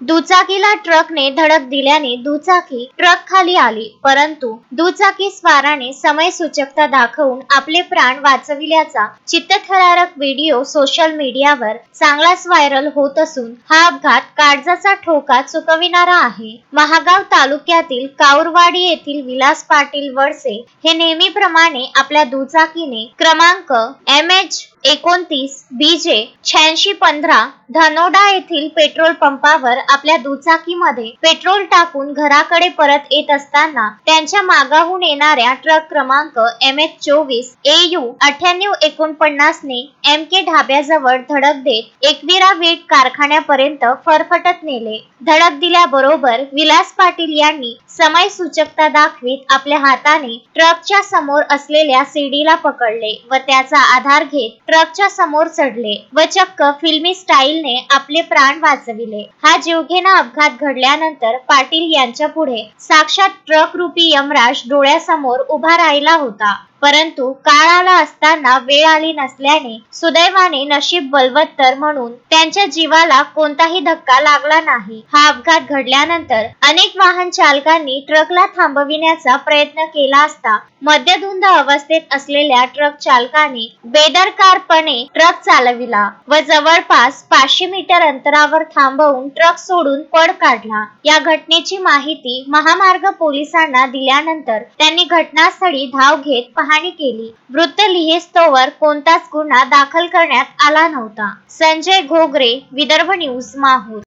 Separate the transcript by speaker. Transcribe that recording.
Speaker 1: दुचाकीला ट्रकने धडक दिल्याने दुचाकी ट्रक खाली आली. परंतु दुचाकी स्वाराने समय सूचकता दाखवून आपले प्राण वाचविल्याचा चित्तथरारक व्हिडिओ सोशल मीडियावर चांगलाच व्हायरल होत असून हा अपघात काळजाचा ठोका चुकविणारा आहे. महागाव तालुक्यातील काऊरवाडी येथील विलास पाटील वडसे हे नेहमीप्रमाणे आपल्या दुचाकीने क्रमांक एम एच एकोणतीस बीजे शहाऐंशी पंधरा धनोडा येथील पेट्रोल पंपावर आपल्या दुचाकीमध्ये पेट्रोल टाकून घराकडे परत येत असताना त्यांच्या मागाहून येणाऱ्या ट्रक क्रमांक एम एच चोवीस ए यू अठ्ठ्याण्णव एकोणपन्नासने एम के ढाब्याजवळ धडक देत एकविरा वीट कारखान्यापर्यंत फरफटत नेले. धडक दिल्याबरोबर विलास पाटील यांनी समय सूचकता दाखवीत आपल्या हाताने ट्रकच्या समोर असलेल्या सीडीला पकडले व त्याचा आधार घेत ट्रकच्या समोर चढले व चक्क फिल्मी स्टाईलने आपले प्राण वाचविले. हा जीवघेणा अपघात घडल्यानंतर पाटील यांच्या पुढे साक्षात ट्रक रूपी यमराज डोळ्यासमोर उभा राहिला होता. परंतु काळ आला असताना वेळ आली नसल्याने सुदैवाने नशीब बलवत्तर म्हणून त्यांच्या जीवाला कोणताही धक्का लागला नाही. हा अपघात घडल्यानंतर अनेक वाहन चालकांनी ट्रकला थांबविण्याचा प्रयत्न केला असता मद्यधुंद अवस्थेत असलेल्या ट्रक चालकाने बेदरकारपणे ट्रक चालविला व जवळपास पाचशे मीटर अंतरावर थांबवून ट्रक सोडून पळ काढला. या घटनेची माहिती महामार्ग पोलिसांना दिल्यानंतर त्यांनी घटनास्थळी धाव घेत पाहणी केली. वृत्त लिहिस्तोवर कोणताच गुन्हा दाखल करण्यात आला नव्हता. संजय घोगरे विदर्भ न्यूज माहूर.